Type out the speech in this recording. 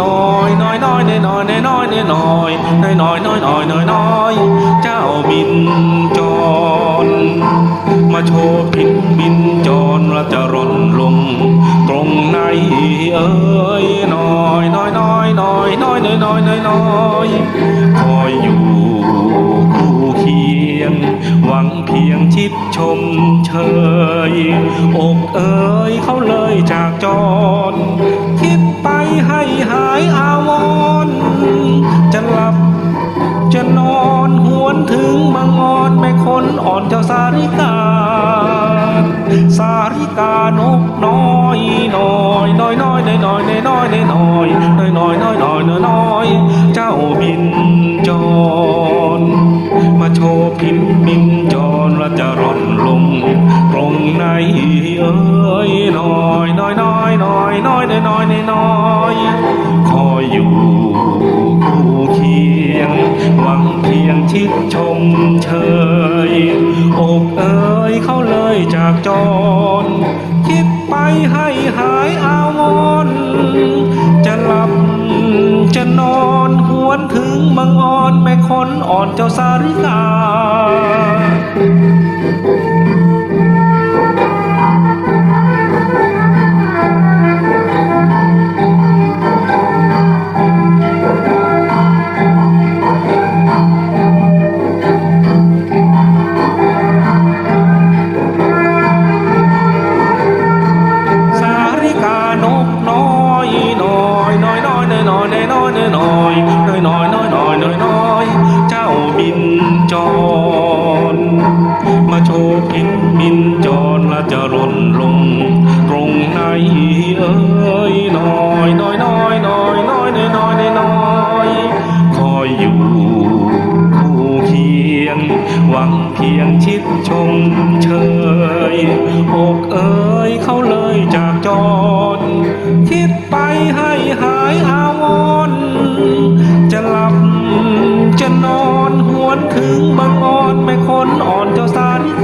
น้อยน้อยน้อยน้อยน้อยน้อยน้อยน้อยน้อยน้อยน้อยเจ้าบินจร มาโชว์พินบินจรราจะร่อนลง ตรงไหนเอ้ยน้อยน้อยน้อยน้อยน้อยน้อยน้อยน้อยน้อยคอยอยู่คู่เคียง หวังเพียงชิดชมเชย บางอ่อนแม่คนอ่อนเจ้าสาริกา สาริกานกน้อยน้อยน้อยน้อยน้อยน้อยน้อยน้อยน้อยน้อยน้อยน้อยน้อยน้อยเจ้าบินจรมาโชว์พินบินจรและจะร่อนลงตรงไหนเอ้ยน้อยน้อยน้อยน้อยน้อยน้อยน้อยน้อยคอยอยู่ ชมเชยอกเอ๋ยเขาเลยจากจร คิดไปให้หายอาวรจะหลับจะนอนหวนถึงบางอ่อนแม่คนอ่อนเจ้าสาริกา น้อยน้อยน้อยน้อยน้อยน้อยน้อยน้อยน้อยน้อยเจ้าบินจร มาโชว์พินบินจรและจะร่นลง ตรงไหนเอ้ยน้อยน้อยน้อยน้อยน้อยน้อยน้อยน้อยคอยอยู่คู่เคียง หวังเพียงชิดชมเชยอกเอ้ยเขาเลยจากจอ to start.